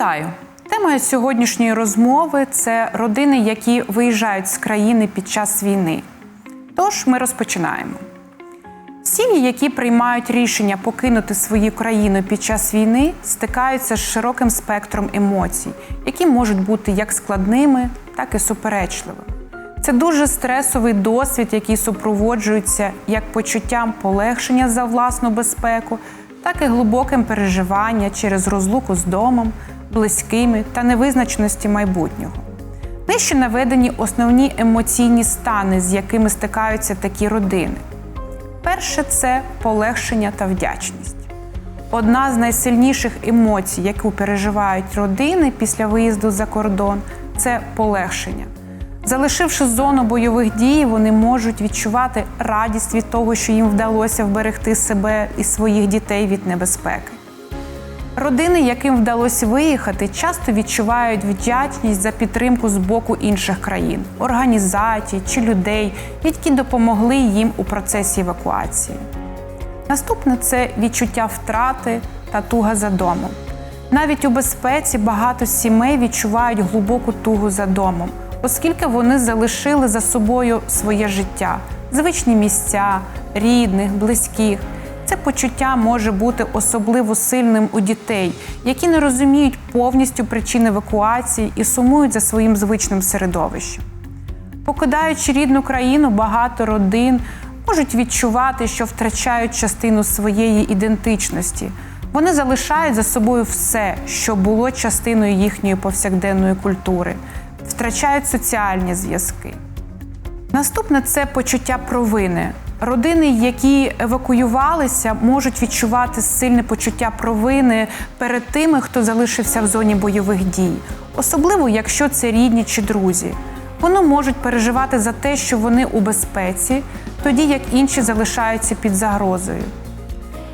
Вітаю! Тема сьогоднішньої розмови це родини, які виїжджають з країни під час війни. Тож ми розпочинаємо. Сім'ї, які приймають рішення покинути свою країну під час війни, стикаються з широким спектром емоцій, які можуть бути як складними, так і суперечливими. Це дуже стресовий досвід, який супроводжується як почуттям полегшення за власну безпеку, так і глибоким переживанням через розлуку з домом, близькими та невизначеності майбутнього. Нижче наведені основні емоційні стани, з якими стикаються такі родини. Перше це полегшення та вдячність. Одна з найсильніших емоцій, яку переживають родини після виїзду за кордон, це полегшення. Залишивши зону бойових дій, вони можуть відчувати радість від того, що їм вдалося вберегти себе і своїх дітей від небезпеки. Родини, яким вдалося виїхати, часто відчувають вдячність за підтримку з боку інших країн, організацій чи людей, які допомогли їм у процесі евакуації. Наступне це відчуття втрати та туга за домом. Навіть у безпеці багато сімей відчувають глибоку тугу за домом, оскільки вони залишили за собою своє життя, звичні місця, рідних, близьких. Це почуття може бути особливо сильним у дітей, які не розуміють повністю причин евакуації і сумують за своїм звичним середовищем. Покидаючи рідну країну, багато родин можуть відчувати, що втрачають частину своєї ідентичності. Вони залишають за собою все, що було частиною їхньої повсякденної культури, втрачають соціальні зв'язки. Наступне це почуття провини. Родини, які евакуювалися, можуть відчувати сильне почуття провини перед тими, хто залишився в зоні бойових дій, особливо якщо це рідні чи друзі. Вони можуть переживати за те, що вони у безпеці, тоді як інші залишаються під загрозою.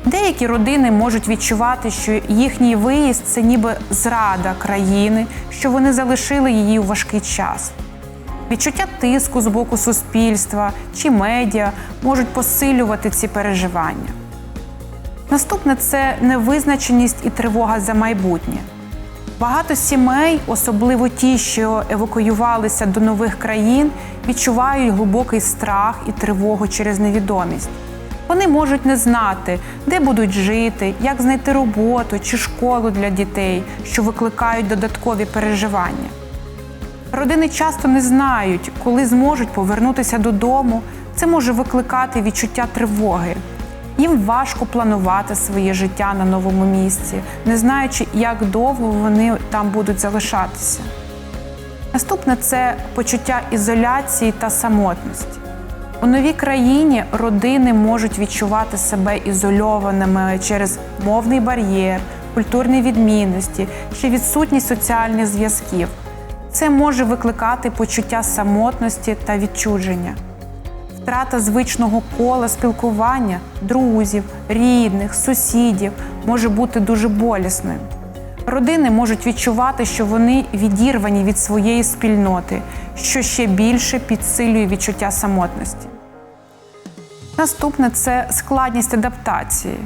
Деякі родини можуть відчувати, що їхній виїзд це ніби зрада країни, що вони залишили її у важкий час. Відчуття тиску з боку суспільства чи медіа можуть посилювати ці переживання. Наступне це невизначеність і тривога за майбутнє. Багато сімей, особливо ті, що евакуювалися до нових країн, відчувають глибокий страх і тривогу через невідомість. Вони можуть не знати, де будуть жити, як знайти роботу чи школу для дітей, що викликають додаткові переживання. Родини часто не знають, коли зможуть повернутися додому. Це може викликати відчуття тривоги. Їм важко планувати своє життя на новому місці, не знаючи, як довго вони там будуть залишатися. Наступне це почуття ізоляції та самотності. У новій країні родини можуть відчувати себе ізольованими через мовний бар'єр, культурні відмінності чи відсутність соціальних зв'язків. Це може викликати почуття самотності та відчудження. Втрата звичного кола спілкування, друзів, рідних, сусідів може бути дуже болісною. Родини можуть відчувати, що вони відірвані від своєї спільноти, що ще більше підсилює відчуття самотності. Наступне це складність адаптації.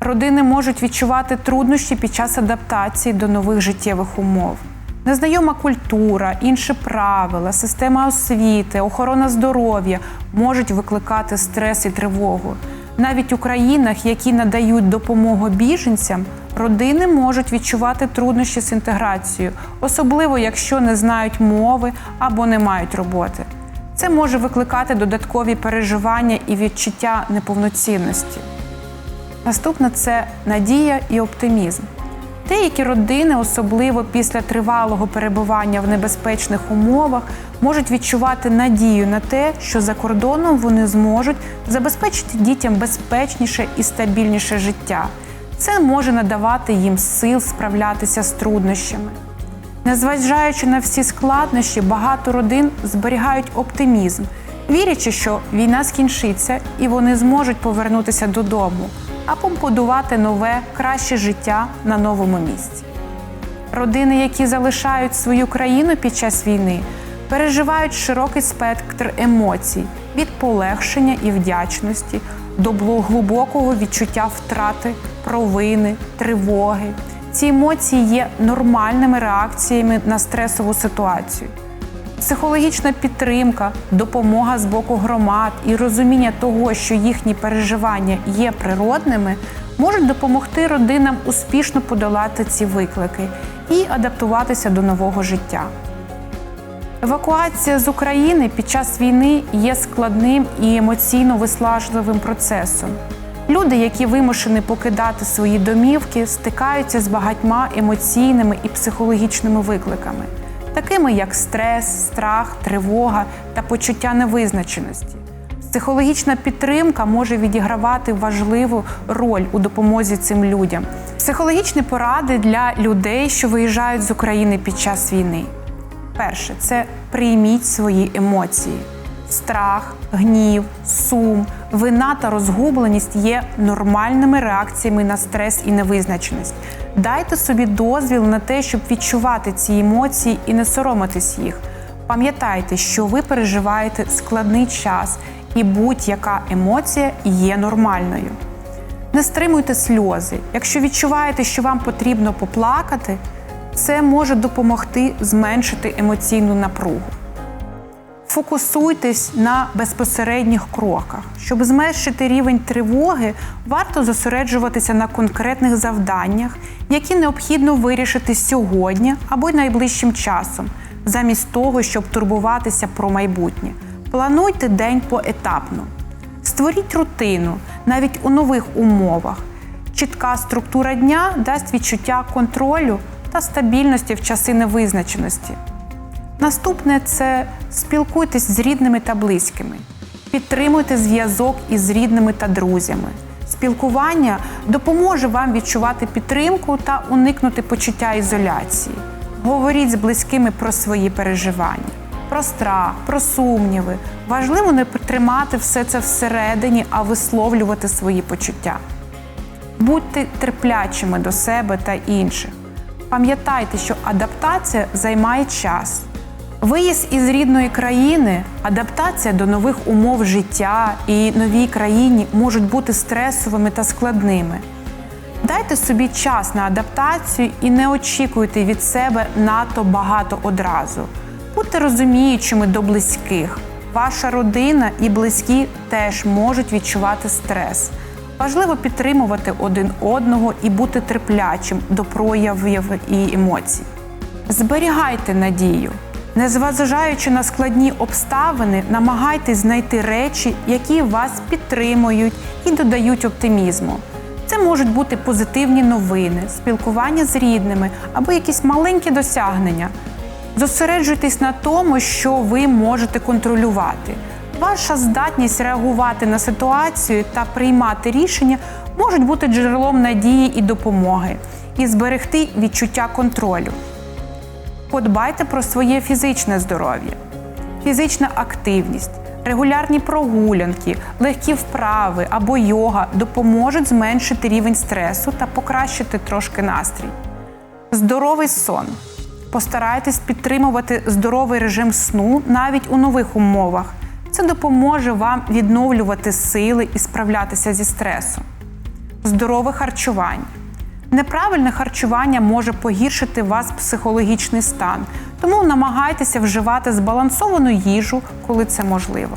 Родини можуть відчувати труднощі під час адаптації до нових життєвих умов. Незнайома культура, інші правила, система освіти, охорона здоров'я можуть викликати стрес і тривогу. Навіть у країнах, які надають допомогу біженцям, родини можуть відчувати труднощі з інтеграцією, особливо якщо не знають мови або не мають роботи. Це може викликати додаткові переживання і відчуття неповноцінності. Наступне це надія і оптимізм. Деякі родини, особливо після тривалого перебування в небезпечних умовах, можуть відчувати надію на те, що за кордоном вони зможуть забезпечити дітям безпечніше і стабільніше життя. Це може надавати їм сил справлятися з труднощами. Незважаючи на всі складнощі, багато родин зберігають оптимізм, вірячи, що війна скінчиться і вони зможуть повернутися додому або будувати нове, краще життя на новому місці. Родини, які залишають свою країну під час війни, переживають широкий спектр емоцій від полегшення і вдячності до глибокого відчуття втрати, провини, тривоги, Ці емоції є нормальними реакціями на стресову ситуацію. Психологічна підтримка, допомога з боку громад і розуміння того, що їхні переживання є природними, можуть допомогти родинам успішно подолати ці виклики і адаптуватися до нового життя. Евакуація з України під час війни є складним і емоційно виснажливим процесом. Люди, які вимушені покидати свої домівки, стикаються з багатьма емоційними і психологічними викликами, такими як стрес, страх, тривога та почуття невизначеності. Психологічна підтримка може відігравати важливу роль у допомозі цим людям. Психологічні поради для людей, що виїжджають з України під час війни. Перше це прийміть свої емоції. Страх, гнів, сум, вина та розгубленість є нормальними реакціями на стрес і невизначеність. Дайте собі дозвіл на те, щоб відчувати ці емоції і не соромитись їх. Пам'ятайте, що ви переживаєте складний час, і будь-яка емоція є нормальною. Не стримуйте сльози. Якщо відчуваєте, що вам потрібно поплакати, це може допомогти зменшити емоційну напругу. Фокусуйтесь на безпосередніх кроках. Щоб зменшити рівень тривоги, варто зосереджуватися на конкретних завданнях, які необхідно вирішити сьогодні або й найближчим часом, замість того, щоб турбуватися про майбутнє. Плануйте день поетапно. Створіть рутину навіть у нових умовах. Чітка структура дня дасть відчуття контролю та стабільності в часи невизначеності. Наступне це спілкуйтесь з рідними та близькими, підтримуйте зв'язок із рідними та друзями. Спілкування допоможе вам відчувати підтримку та уникнути почуття ізоляції. Говоріть з близькими про свої переживання, про страх, про сумніви. Важливо не тримати все це всередині, а висловлювати свої почуття. Будьте терплячими до себе та інших. Пам'ятайте, що адаптація займає час. Виїзд із рідної країни, адаптація до нових умов життя і новій країні можуть бути стресовими та складними. Дайте собі час на адаптацію і не очікуйте від себе надто багато одразу. Будьте розуміючими до близьких. Ваша родина і близькі теж можуть відчувати стрес. Важливо підтримувати один одного і бути терплячим до проявів і емоцій. Зберігайте надію. Незважаючи на складні обставини, намагайтесь знайти речі, які вас підтримують і додають оптимізму. Це можуть бути позитивні новини, спілкування з рідними або якісь маленькі досягнення. Зосереджуйтесь на тому, що ви можете контролювати. Ваша здатність реагувати на ситуацію та приймати рішення можуть бути джерелом надії і допомоги, і зберегти відчуття контролю. Подбайте про своє фізичне здоров'я, фізична активність, регулярні прогулянки, легкі вправи або йога допоможуть зменшити рівень стресу та покращити трошки настрій. Здоровий сон. Постарайтесь підтримувати здоровий режим сну навіть у нових умовах. Це допоможе вам відновлювати сили і справлятися зі стресом. Здорове харчування. Неправильне харчування може погіршити вас психологічний стан, тому намагайтеся вживати збалансовану їжу, коли це можливо.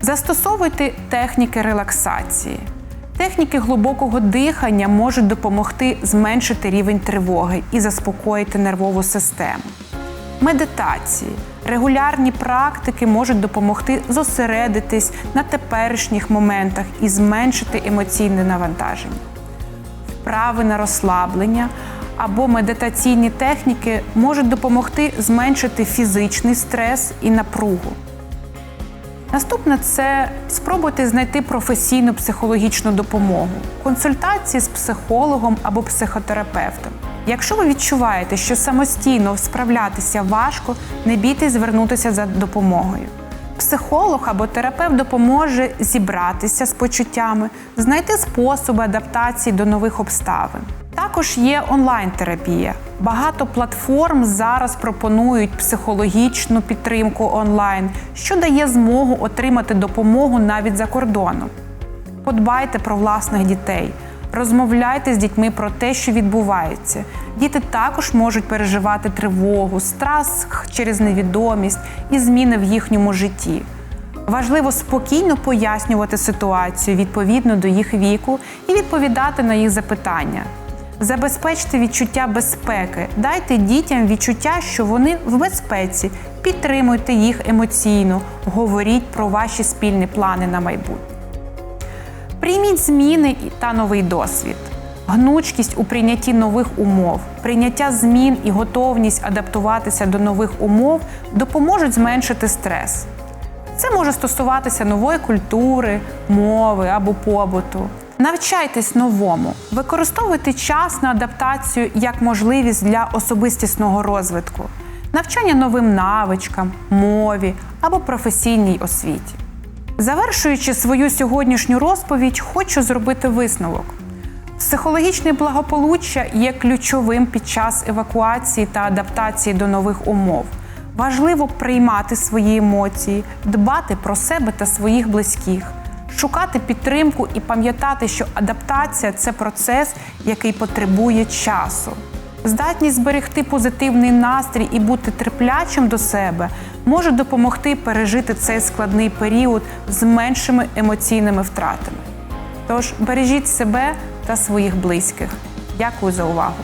Застосовуйте техніки релаксації. Техніки глибокого дихання можуть допомогти зменшити рівень тривоги і заспокоїти нервову систему. Медитації. Регулярні практики можуть допомогти зосередитись на теперішніх моментах і зменшити емоційне навантаження вправи на розслаблення або медитаційні техніки можуть допомогти зменшити фізичний стрес і напругу. Наступне це спробуйте знайти професійну психологічну допомогу, консультації з психологом або психотерапевтом. Якщо ви відчуваєте, що самостійно справлятися важко, не бійтесь звернутися за допомогою. Психолог або терапевт допоможе зібратися з почуттями, знайти способи адаптації до нових обставин. Також є онлайн-терапія. Багато платформ зараз пропонують психологічну підтримку онлайн, що дає змогу отримати допомогу навіть за кордоном. Подбайте про власних дітей. Розмовляйте з дітьми про те, що відбувається. Діти також можуть переживати тривогу, страх через невідомість і зміни в їхньому житті. Важливо спокійно пояснювати ситуацію відповідно до їх віку і відповідати на їх запитання. Забезпечте відчуття безпеки, дайте дітям відчуття, що вони в безпеці, підтримуйте їх емоційно, говоріть про ваші спільні плани на майбутнє. Прийміть зміни та новий досвід. Гнучкість у прийнятті нових умов, прийняття змін і готовність адаптуватися до нових умов допоможуть зменшити стрес. Це може стосуватися нової культури, мови або побуту. Навчайтесь новому, використовуйте час на адаптацію як можливість для особистісного розвитку, навчання новим навичкам, мові або професійній освіті. Завершуючи свою сьогоднішню розповідь, хочу зробити висновок. Психологічне благополуччя є ключовим під час евакуації та адаптації до нових умов. Важливо приймати свої емоції, дбати про себе та своїх близьких, шукати підтримку і пам'ятати, що адаптація це процес, який потребує часу. Здатність зберегти позитивний настрій і бути терплячим до себе може допомогти пережити цей складний період з меншими емоційними втратами. Тож бережіть себе та своїх близьких. Дякую за увагу!